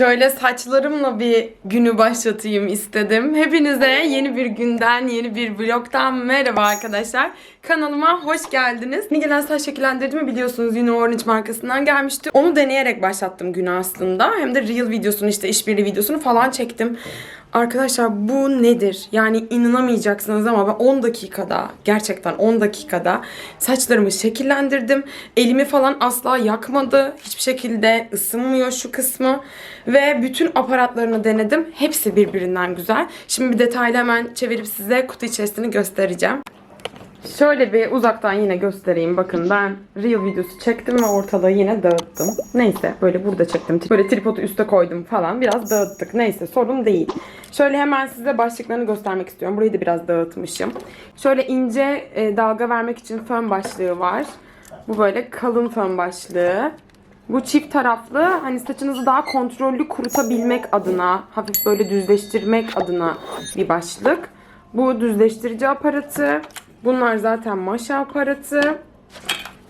Şöyle saçlarımla bir günü başlatayım istedim. Hepinize yeni bir günden, yeni bir vlogtan merhaba arkadaşlar. Kanalıma hoş geldiniz. Yeni gelen saç şekillendirdiğimi biliyorsunuz yine Orange markasından gelmişti. Onu deneyerek başlattım günü aslında. Hem de reel videosunu işte işbirliği videosunu falan çektim. Arkadaşlar bu nedir? Yani inanamayacaksınız ama ben 10 dakikada gerçekten 10 dakikada saçlarımı şekillendirdim. Elimi falan asla yakmadı. Hiçbir şekilde ısınmıyor şu kısmı. Ve bütün aparatlarını denedim. Hepsi birbirinden güzel. Şimdi bir detaylı hemen çevirip size kutu içerisini göstereceğim. Şöyle bir uzaktan yine göstereyim. Bakın ben reel videosu çektim ve ortalığı yine dağıttım. Neyse böyle burada çektim. Böyle tripodu üste koydum falan. Biraz dağıttık. Neyse sorun değil. Şöyle hemen size başlıklarını göstermek istiyorum. Burayı da biraz dağıtmışım. Şöyle ince e, dalga vermek için fön başlığı var. Bu böyle kalın fön başlığı. Bu çift taraflı hani saçınızı daha kontrollü kurutabilmek adına, hafif böyle düzleştirmek adına bir başlık. Bu düzleştirici aparatı. Bunlar zaten maşa aparatı.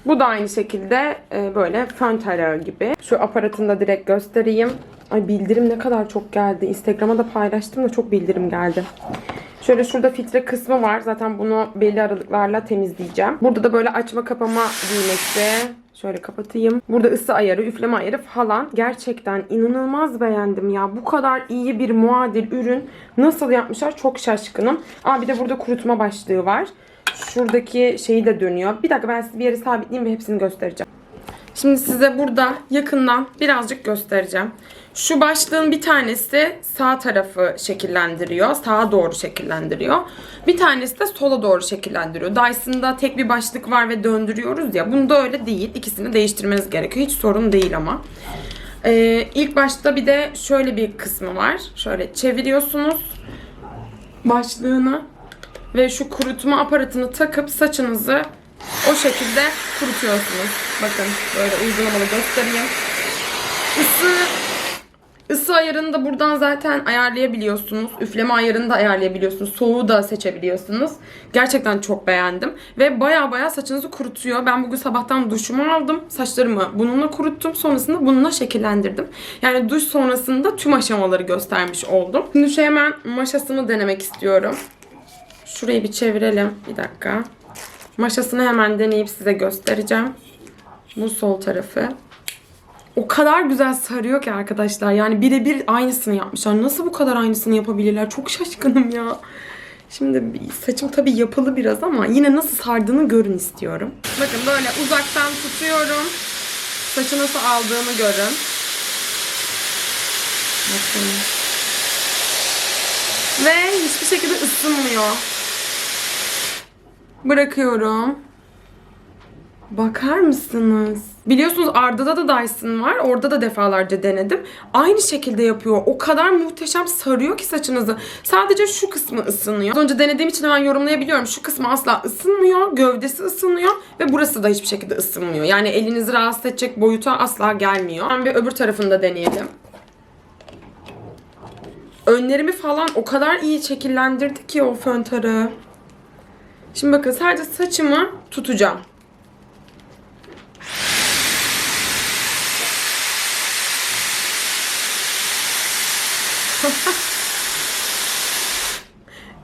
Bu da aynı şekilde e, böyle fön tarağı gibi. Şu aparatını da direkt göstereyim. Ay bildirim ne kadar çok geldi. Instagram'a da paylaştım da çok bildirim geldi. Şöyle şurada filtre kısmı var. Zaten bunu belli aralıklarla temizleyeceğim. Burada da böyle açma kapama düğmesi. Şöyle kapatayım. Burada ısı ayarı, üfleme ayarı falan. Gerçekten inanılmaz beğendim ya. Bu kadar iyi bir muadil ürün nasıl yapmışlar çok şaşkınım. Aa bir de burada kurutma başlığı var. Şuradaki şeyi de dönüyor. Bir dakika ben size bir yere sabitleyeyim ve hepsini göstereceğim. Şimdi size burada yakından birazcık göstereceğim. Şu başlığın bir tanesi sağ tarafı şekillendiriyor. Sağa doğru şekillendiriyor. Bir tanesi de sola doğru şekillendiriyor. Dyson'da tek bir başlık var ve döndürüyoruz ya. Bunda öyle değil. İkisini değiştirmeniz gerekiyor. Hiç sorun değil ama. Ee, ilk başta bir de şöyle bir kısmı var. Şöyle çeviriyorsunuz başlığını ve şu kurutma aparatını takıp saçınızı o şekilde kurutuyorsunuz. Bakın böyle uygulamalı göstereyim. Isı ısı ayarını da buradan zaten ayarlayabiliyorsunuz. Üfleme ayarını da ayarlayabiliyorsunuz. Soğuğu da seçebiliyorsunuz. Gerçekten çok beğendim. Ve baya baya saçınızı kurutuyor. Ben bugün sabahtan duşumu aldım. Saçlarımı bununla kuruttum. Sonrasında bununla şekillendirdim. Yani duş sonrasında tüm aşamaları göstermiş oldum. Şimdi şu hemen maşasını denemek istiyorum. Şurayı bir çevirelim. Bir dakika. Maşasını hemen deneyip size göstereceğim. Bu sol tarafı. O kadar güzel sarıyor ki arkadaşlar. Yani birebir aynısını yapmışlar. Nasıl bu kadar aynısını yapabilirler? Çok şaşkınım ya. Şimdi saçım tabii yapılı biraz ama yine nasıl sardığını görün istiyorum. Bakın böyle uzaktan tutuyorum. Saçı nasıl aldığını görün. Bakın. Ve hiçbir şekilde ısınmıyor. Bırakıyorum. Bakar mısınız? Biliyorsunuz Arda'da da Dyson var. Orada da defalarca denedim. Aynı şekilde yapıyor. O kadar muhteşem sarıyor ki saçınızı. Sadece şu kısmı ısınıyor. Az önce denediğim için hemen yorumlayabiliyorum. Şu kısmı asla ısınmıyor. Gövdesi ısınıyor. Ve burası da hiçbir şekilde ısınmıyor. Yani elinizi rahatsız edecek boyuta asla gelmiyor. Ben bir öbür tarafını da deneyelim. Önlerimi falan o kadar iyi şekillendirdi ki o fön tarağı. Şimdi bakın sadece saçımı tutacağım.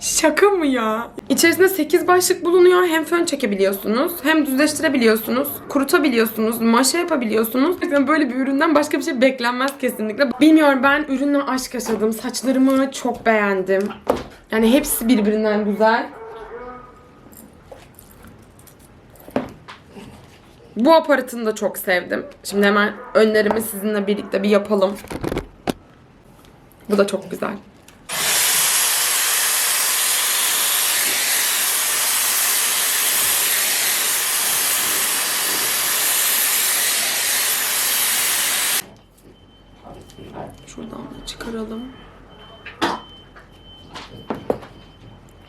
Şaka mı ya? İçerisinde 8 başlık bulunuyor. Hem fön çekebiliyorsunuz, hem düzleştirebiliyorsunuz, kurutabiliyorsunuz, maşa yapabiliyorsunuz. Yani böyle bir üründen başka bir şey beklenmez kesinlikle. Bilmiyorum ben ürünle aşk yaşadım. Saçlarımı çok beğendim. Yani hepsi birbirinden güzel. Bu aparatını da çok sevdim. Şimdi hemen önlerimi sizinle birlikte bir yapalım. Bu da çok güzel. Şuradan da çıkaralım.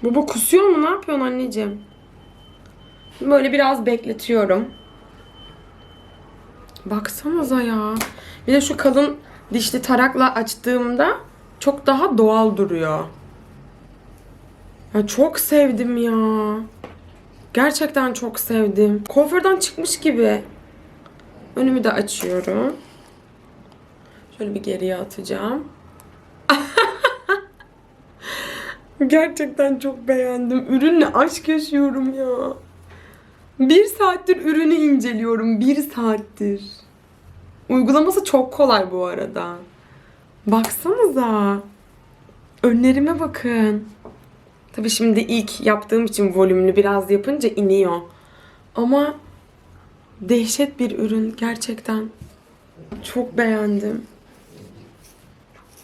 Baba kusuyor mu? Ne yapıyorsun anneciğim? Böyle biraz bekletiyorum. Baksanıza ya. Bir de şu kalın dişli tarakla açtığımda çok daha doğal duruyor. Ya çok sevdim ya. Gerçekten çok sevdim. Kuaförden çıkmış gibi. Önümü de açıyorum. Şöyle bir geriye atacağım. Gerçekten çok beğendim. Ürünle aşk yaşıyorum ya. Bir saattir ürünü inceliyorum. Bir saattir. Uygulaması çok kolay bu arada. Baksanıza. Önlerime bakın. Tabii şimdi ilk yaptığım için volümlü biraz yapınca iniyor. Ama dehşet bir ürün gerçekten. Çok beğendim.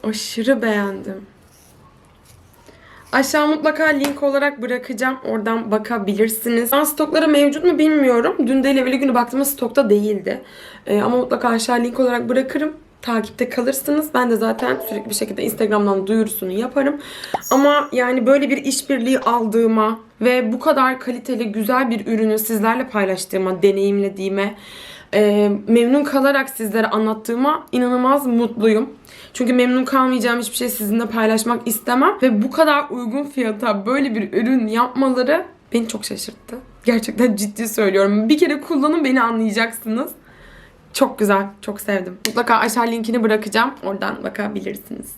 Aşırı beğendim. Aşağı mutlaka link olarak bırakacağım. Oradan bakabilirsiniz. An stokları mevcut mu bilmiyorum. Dün değil evveli günü baktığımda stokta değildi. Ee, ama mutlaka aşağı link olarak bırakırım. Takipte kalırsınız. Ben de zaten sürekli bir şekilde Instagram'dan duyurusunu yaparım. Ama yani böyle bir işbirliği aldığıma ve bu kadar kaliteli güzel bir ürünü sizlerle paylaştığıma, deneyimlediğime, e, memnun kalarak sizlere anlattığıma inanılmaz mutluyum. Çünkü memnun kalmayacağım hiçbir şey sizinle paylaşmak istemem. Ve bu kadar uygun fiyata böyle bir ürün yapmaları beni çok şaşırttı. Gerçekten ciddi söylüyorum. Bir kere kullanın beni anlayacaksınız. Çok güzel, çok sevdim. Mutlaka aşağı linkini bırakacağım. Oradan bakabilirsiniz.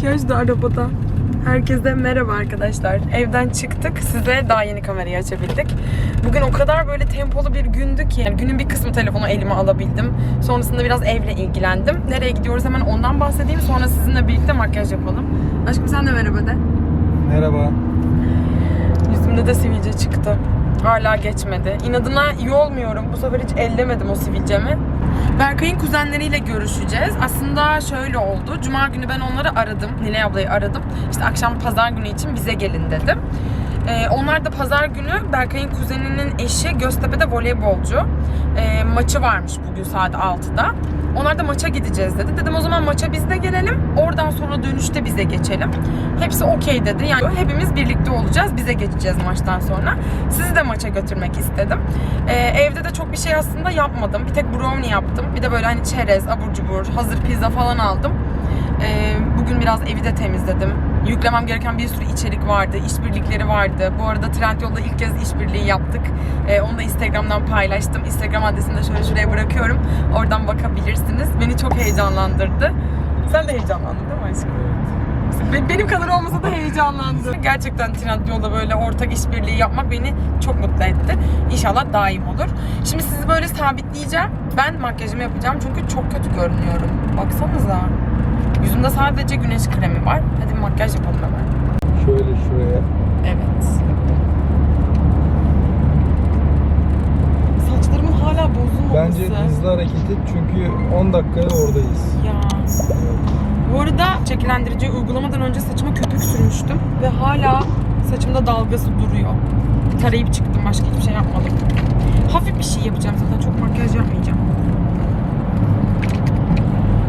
Makyaj da arabada. Herkese merhaba arkadaşlar. Evden çıktık. Size daha yeni kamerayı açabildik. Bugün o kadar böyle tempolu bir gündü ki. Yani günün bir kısmı telefonu elime alabildim. Sonrasında biraz evle ilgilendim. Nereye gidiyoruz hemen ondan bahsedeyim. Sonra sizinle birlikte makyaj yapalım. Aşkım sen de merhaba de. Merhaba. Yüzümde de sivilce çıktı. Hala geçmedi. İnadına iyi olmuyorum. Bu sefer hiç ellemedim o sivilcemi. Berkay'ın kuzenleriyle görüşeceğiz. Aslında şöyle oldu. Cuma günü ben onları aradım. Nilay ablayı aradım. İşte akşam pazar günü için bize gelin dedim. Ee, onlar da pazar günü Berkay'ın kuzeninin eşi Göztepe'de voleybolcu. Ee, maçı varmış bugün saat 6'da. Onlar da maça gideceğiz dedi. Dedim o zaman maça biz de gelelim. Oradan sonra dönüşte bize geçelim. Hepsi okey dedi. Yani hepimiz birlikte olacağız. Bize geçeceğiz maçtan sonra. Sizi de maça götürmek istedim. Ee, evde de çok bir şey aslında yapmadım. Bir tek brownie yaptım. Bir de böyle hani çerez, abur cubur, hazır pizza falan aldım. Ee, bugün biraz evi de temizledim. Yüklemem gereken bir sürü içerik vardı, işbirlikleri vardı. Bu arada Trendyol'da ilk kez işbirliği yaptık. Ee, onu da Instagram'dan paylaştım. Instagram adresini de şöyle şuraya bırakıyorum. Oradan bakabilirsiniz. Beni çok heyecanlandırdı. Sen de heyecanlandın değil mi aşkım? Be- Benim kadar olmasa da heyecanlandı. Gerçekten Trendyol'da böyle ortak işbirliği yapmak beni çok mutlu etti. İnşallah daim olur. Şimdi sizi böyle sabitleyeceğim. Ben makyajımı yapacağım çünkü çok kötü görünüyorum. Baksanıza. Yüzümde sadece güneş kremi var. Hadi bir makyaj yapalım hemen. Şöyle şuraya. Evet. Saçlarımın hala bozulmaması. Bence hızlı hareket et çünkü 10 dakikaya oradayız. Ya. Bu arada şekillendirici uygulamadan önce saçıma köpük sürmüştüm ve hala saçımda dalgası duruyor. Tarayıp çıktım başka hiçbir şey yapmadım. Hafif bir şey yapacağım zaten çok makyaj yapmayacağım.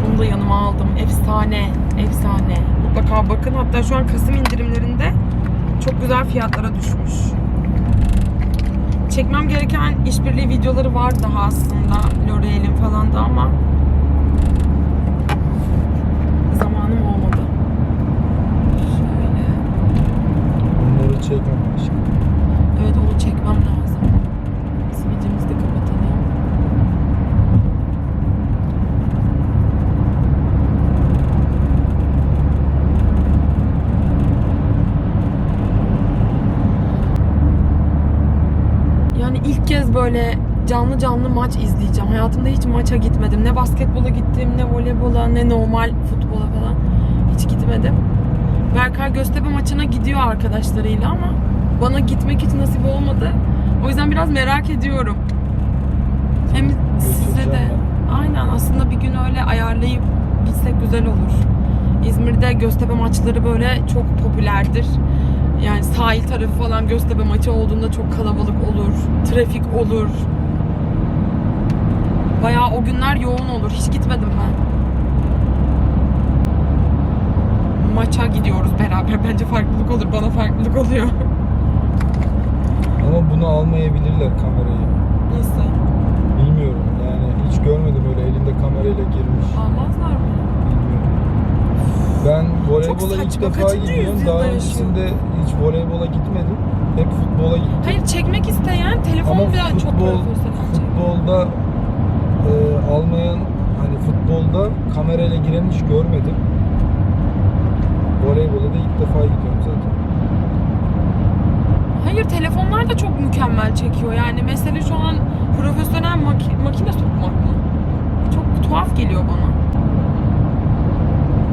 Bunu da yanıma aldım. Efsane, efsane. Mutlaka bakın. Hatta şu an Kasım indirimlerinde çok güzel fiyatlara düşmüş. Çekmem gereken işbirliği videoları var daha aslında. L'Oreal'in falan da ama zamanım olmadı. Şöyle. Bunları çekmem aşkım. Evet onu çekmem lazım. Sivilcemizi de kapatalım. Yani ilk kez böyle canlı canlı maç izleyeceğim. Hayatımda hiç maça gitmedim. Ne basketbola gittim, ne voleybola, ne normal futbola falan. Hiç gitmedim. Berkay Göztepe maçına gidiyor arkadaşlarıyla ama bana gitmek hiç nasip olmadı. O yüzden biraz merak ediyorum. Hem size de aynen aslında bir gün öyle ayarlayıp gitsek güzel olur. İzmir'de Göztepe maçları böyle çok popülerdir. Yani sahil tarafı falan Göztepe maçı olduğunda çok kalabalık olur. Trafik olur. Bayağı o günler yoğun olur. Hiç gitmedim ben. maça gidiyoruz beraber. Bence farklılık olur. Bana farklılık oluyor. Ama bunu almayabilirler kamerayı. Nasıl? Bilmiyorum yani hiç görmedim öyle elinde kamerayla girmiş. Almazlar mı? Ben voleybola ilk defa gidiyorum. Daha öncesinde hiç voleybola gitmedim. Hep futbola gittim. Hayır çekmek isteyen telefon Ama çok futbol, profesyonel çek. futbolda e, almayan hani futbolda kamerayla giren hiç görmedim. Voleybola da ilk defa gidiyorum zaten. Hayır telefonlar da çok mükemmel çekiyor. Yani mesele şu an profesyonel maki- makine sokmak mı? Çok tuhaf geliyor bana.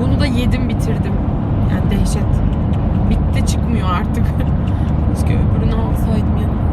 Bunu da yedim bitirdim. Yani dehşet. Bitti çıkmıyor artık. Keşke öbürünü alsaydım ya.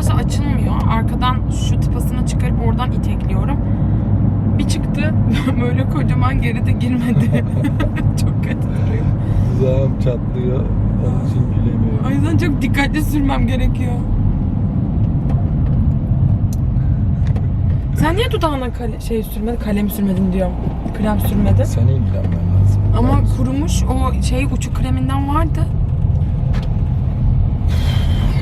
Tıraşla açılmıyor. Arkadan şu tıpasını çıkarıp oradan itekliyorum. Bir çıktı böyle kocaman geride girmedi. çok kötü duruyor. Dudağım çatlıyor. Onun için gülemiyorum. O yüzden çok dikkatli sürmem gerekiyor. Sen niye dudağına kale- şey sürmedin, kalem sürmedin diyorum. Krem sürmedin. Sen ilgilenmen lazım. Ama kurumuş o şey uçuk kreminden vardı.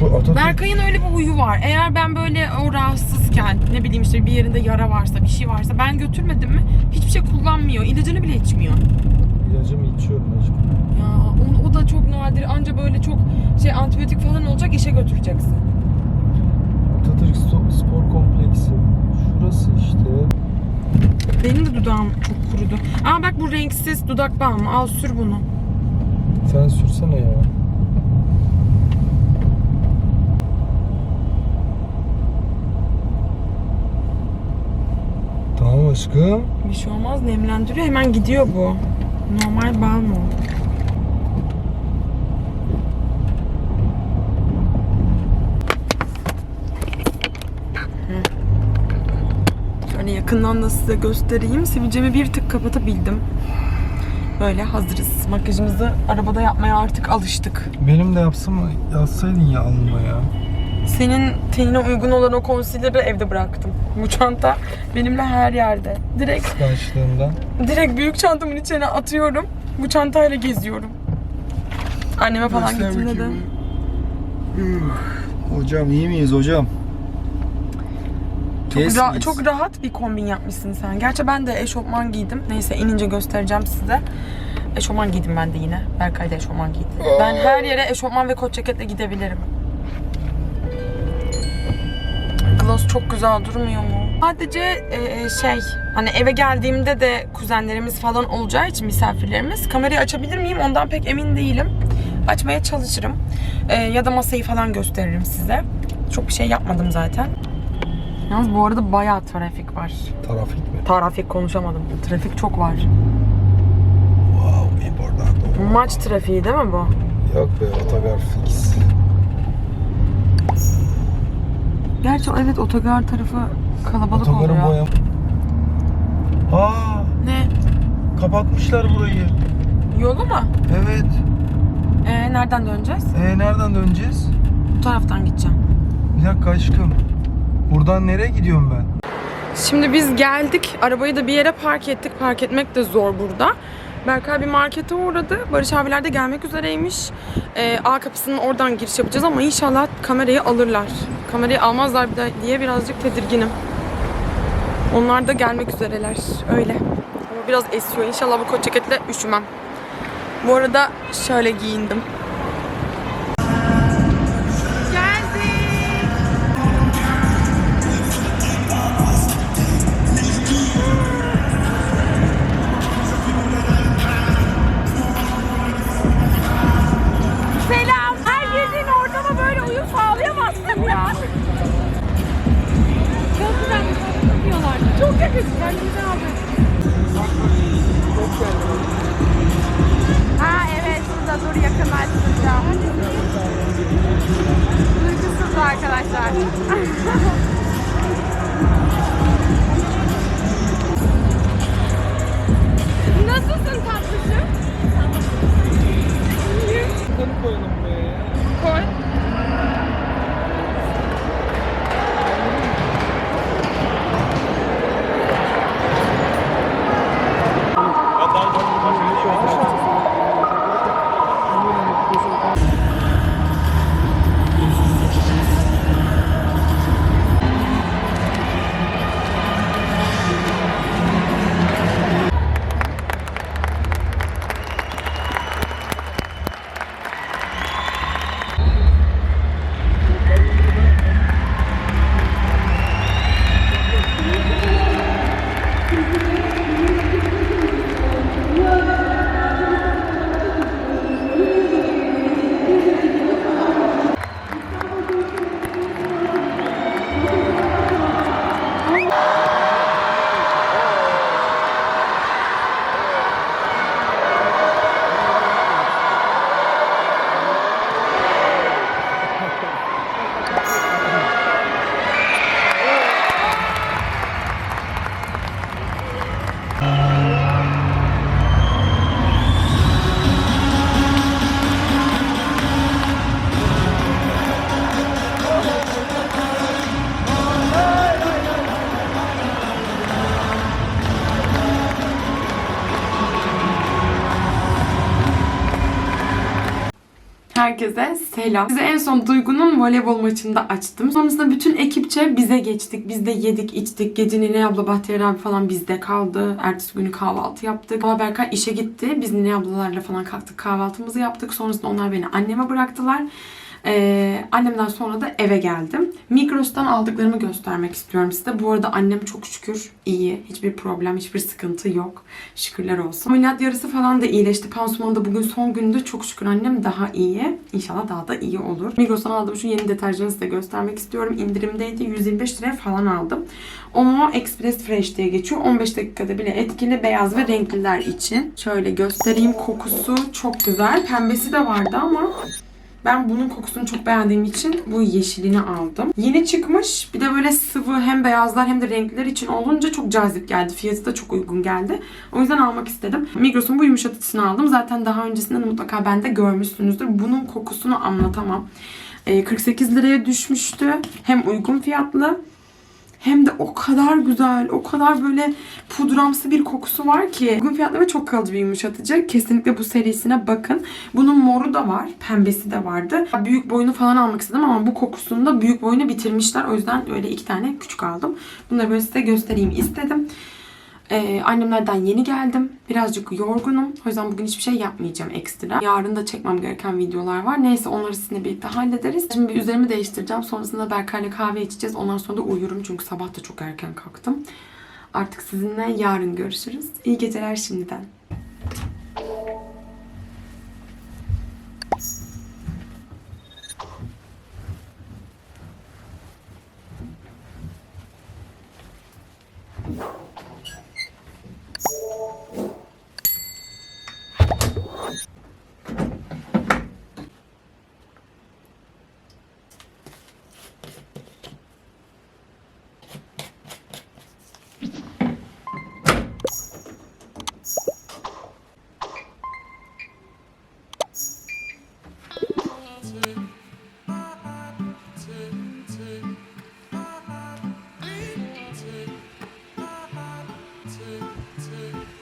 Atatürk Berkay'ın öyle bir huyu var. Eğer ben böyle o rahatsızken ne bileyim işte bir yerinde yara varsa bir şey varsa ben götürmedim mi hiçbir şey kullanmıyor. İlacını bile içmiyor. ilacımı içiyorum aşkım. Ya o, o da çok nadir. Anca böyle çok şey antibiyotik falan olacak işe götüreceksin. Atatürk Spor Kompleksi. Şurası işte. Benim de dudağım çok kurudu. Aa bak bu renksiz dudak balmı. Al sür bunu. Sen sürsene ya. Aşkım. Bir şey olmaz nemlendiriyor hemen gidiyor bu. Normal balm o. Hı. Şöyle yakından da size göstereyim. Sivilcemi bir tık kapatabildim. Böyle hazırız. Makyajımızı arabada yapmaya artık alıştık. Benim de yapsam yazsaydın ya alnıma ya. Senin tenine uygun olan o concealer'ı evde bıraktım. Bu çanta benimle her yerde. Direkt Kıskançlığımdan. direkt büyük çantamın içine atıyorum. Bu çantayla geziyorum. Anneme falan Göster gittim bakayım. dedim. Hocam iyi miyiz hocam? Çok, ra- miyiz? çok rahat bir kombin yapmışsın sen. Gerçi ben de eşofman giydim. Neyse inince göstereceğim size. Eşofman giydim ben de yine. Berkay da eşofman giydi. Ben her yere eşofman ve kot ceketle gidebilirim. Gloss çok güzel durmuyor mu? Sadece e, e, şey hani eve geldiğimde de kuzenlerimiz falan olacağı için misafirlerimiz kamerayı açabilir miyim ondan pek emin değilim. Açmaya çalışırım. E, ya da masayı falan gösteririm size. Çok bir şey yapmadım zaten. Yalnız bu arada bayağı trafik var. Trafik mi? Trafik konuşamadım. Trafik çok var. Wow, importante. Maç trafiği değil mi bu? Yok be otogar fix. Gerçi evet otogar tarafı kalabalık Otogarın oluyor. boyam. Aa, Ne? kapatmışlar burayı. Yolu mu? Evet. Ee, nereden döneceğiz? E nereden döneceğiz? Bu taraftan gideceğim. Bir dakika aşkım. Buradan nereye gidiyorum ben? Şimdi biz geldik. Arabayı da bir yere park ettik. Park etmek de zor burada. Berkay bir markete uğradı. Barış abiler de gelmek üzereymiş. Ee, A kapısının oradan giriş yapacağız ama inşallah kamerayı alırlar. Kamerayı almazlar diye birazcık tedirginim. Onlar da gelmek üzereler. Öyle. Ama biraz esiyor. İnşallah bu kot ceketle üşümem. Bu arada şöyle giyindim. Ben güzel abi. Ha evet şurada dur yakınlaştıracağım. Duygusuz arkadaşlar. Nasılsın tatlışım? Bunları koyalım Herkese selam. Size en son Duygu'nun voleybol maçında açtım. Sonrasında bütün ekipçe bize geçtik. Biz de yedik, içtik. Gece Nine abla, Bahtiyar abi falan bizde kaldı. Ertesi günü kahvaltı yaptık. Ama Berkay işe gitti. Biz Nine ablalarla falan kalktık. Kahvaltımızı yaptık. Sonrasında onlar beni anneme bıraktılar. Ee, annemden sonra da eve geldim. Migros'tan aldıklarımı göstermek istiyorum size. Bu arada annem çok şükür iyi. Hiçbir problem, hiçbir sıkıntı yok. Şükürler olsun. Ameliyat yarısı falan da iyileşti. Pansumanda bugün son gündü. Çok şükür annem daha iyi. İnşallah daha da iyi olur. Migros'tan aldığım şu yeni deterjanı size göstermek istiyorum. İndirimdeydi. 125 liraya falan aldım. Omo Express Fresh diye geçiyor. 15 dakikada bile etkili beyaz ve renkliler için. Şöyle göstereyim. Kokusu çok güzel. Pembesi de vardı ama ben bunun kokusunu çok beğendiğim için bu yeşilini aldım. Yeni çıkmış. Bir de böyle sıvı hem beyazlar hem de renkler için olunca çok cazip geldi. Fiyatı da çok uygun geldi. O yüzden almak istedim. Migros'un bu yumuşatıcısını aldım. Zaten daha öncesinde de mutlaka bende görmüşsünüzdür. Bunun kokusunu anlatamam. Ee, 48 liraya düşmüştü. Hem uygun fiyatlı hem de o kadar güzel, o kadar böyle pudramsı bir kokusu var ki. Uygun fiyatlı ve çok kalıcı bir yumuşatıcı. Kesinlikle bu serisine bakın. Bunun moru da var, pembesi de vardı. Büyük boyunu falan almak istedim ama bu kokusunu da büyük boyunu bitirmişler. O yüzden öyle iki tane küçük aldım. Bunları böyle size göstereyim istedim. Ee, annemlerden yeni geldim. Birazcık yorgunum. O yüzden bugün hiçbir şey yapmayacağım ekstra. Yarın da çekmem gereken videolar var. Neyse onları sizinle birlikte hallederiz. Şimdi bir üzerimi değiştireceğim. Sonrasında Berkay'la kahve içeceğiz. Ondan sonra da uyurum. Çünkü sabah da çok erken kalktım. Artık sizinle yarın görüşürüz. İyi geceler şimdiden. take, take.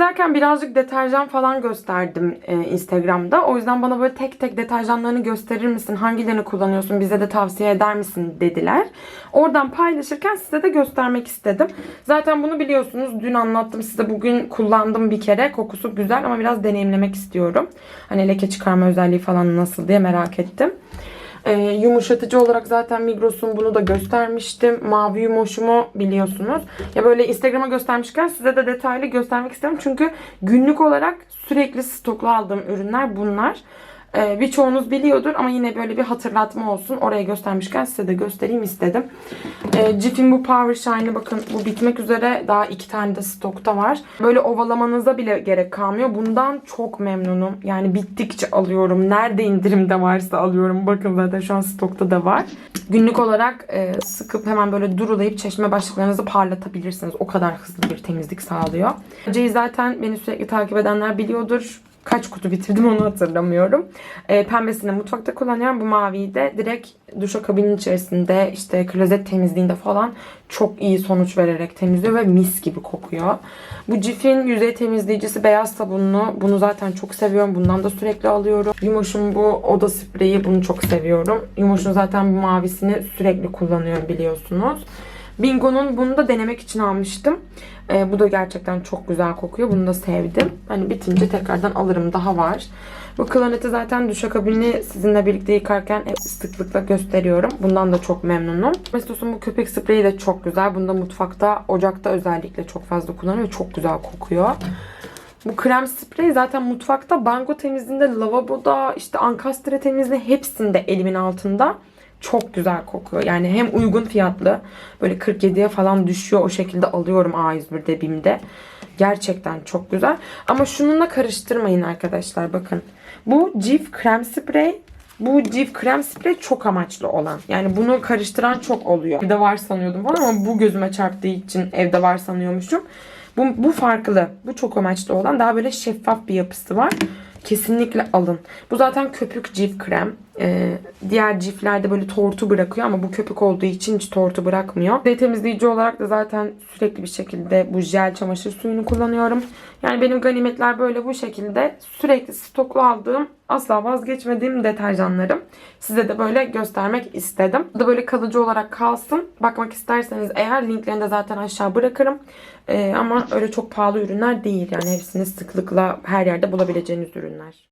Evi temizlerken birazcık deterjan falan gösterdim e, Instagram'da. O yüzden bana böyle tek tek deterjanlarını gösterir misin? Hangilerini kullanıyorsun? Bize de tavsiye eder misin? dediler. Oradan paylaşırken size de göstermek istedim. Zaten bunu biliyorsunuz. Dün anlattım size. Bugün kullandım bir kere. Kokusu güzel ama biraz deneyimlemek istiyorum. Hani leke çıkarma özelliği falan nasıl diye merak ettim. Ee, yumuşatıcı olarak zaten Migros'un bunu da göstermiştim. Mavi yumuşumu biliyorsunuz. Ya böyle Instagram'a göstermişken size de detaylı göstermek istedim. Çünkü günlük olarak sürekli stoklu aldığım ürünler bunlar. Ee, birçoğunuz biliyordur ama yine böyle bir hatırlatma olsun. Oraya göstermişken size de göstereyim istedim. Ee, Cif'in bu Power Shine'ı bakın bu bitmek üzere daha iki tane de stokta var. Böyle ovalamanıza bile gerek kalmıyor. Bundan çok memnunum. Yani bittikçe alıyorum. Nerede indirimde varsa alıyorum. Bakın zaten şu an stokta da var. Günlük olarak e, sıkıp hemen böyle durulayıp çeşme başlıklarınızı parlatabilirsiniz. O kadar hızlı bir temizlik sağlıyor. C'yi zaten beni sürekli takip edenler biliyordur. Kaç kutu bitirdim onu hatırlamıyorum. E, pembesini mutfakta kullanıyorum. Bu maviyi de direkt duşakabinin içerisinde işte klozet temizliğinde falan çok iyi sonuç vererek temizliyor ve mis gibi kokuyor. Bu Cif'in yüzey temizleyicisi beyaz sabunlu. Bunu zaten çok seviyorum. Bundan da sürekli alıyorum. Yumoş'un bu oda spreyi bunu çok seviyorum. Yumoş'un zaten bu mavisini sürekli kullanıyorum biliyorsunuz. Bingo'nun bunu da denemek için almıştım. Ee, bu da gerçekten çok güzel kokuyor. Bunu da sevdim. Hani bitince tekrardan alırım. Daha var. Bu klarneti zaten duşakabini sizinle birlikte yıkarken hep sıklıkla gösteriyorum. Bundan da çok memnunum. Mestos'un bu köpek spreyi de çok güzel. Bunu da mutfakta, ocakta özellikle çok fazla kullanıyorum ve çok güzel kokuyor. Bu krem sprey zaten mutfakta, bango temizliğinde, lavaboda, işte ankastre temizliğinde hepsinde elimin altında. Çok güzel kokuyor. Yani hem uygun fiyatlı. Böyle 47'ye falan düşüyor. O şekilde alıyorum A101'de BİM'de. Gerçekten çok güzel. Ama şununla karıştırmayın arkadaşlar. Bakın. Bu Cif krem sprey. Bu Cif krem sprey çok amaçlı olan. Yani bunu karıştıran çok oluyor. Evde var sanıyordum falan ama bu gözüme çarptığı için evde var sanıyormuşum. Bu, bu farklı. Bu çok amaçlı olan. Daha böyle şeffaf bir yapısı var. Kesinlikle alın. Bu zaten köpük cif krem. Ee, diğer ciflerde böyle tortu bırakıyor ama bu köpük olduğu için hiç tortu bırakmıyor. Ve temizleyici olarak da zaten sürekli bir şekilde bu jel çamaşır suyunu kullanıyorum. Yani benim ganimetler böyle bu şekilde sürekli stoklu aldığım asla vazgeçmediğim deterjanlarım. Size de böyle göstermek istedim. Bu da böyle kalıcı olarak kalsın. Bakmak isterseniz eğer linklerini de zaten aşağı bırakırım. Ee, ama öyle çok pahalı ürünler değil. Yani hepsini sıklıkla her yerde bulabileceğiniz ürünler.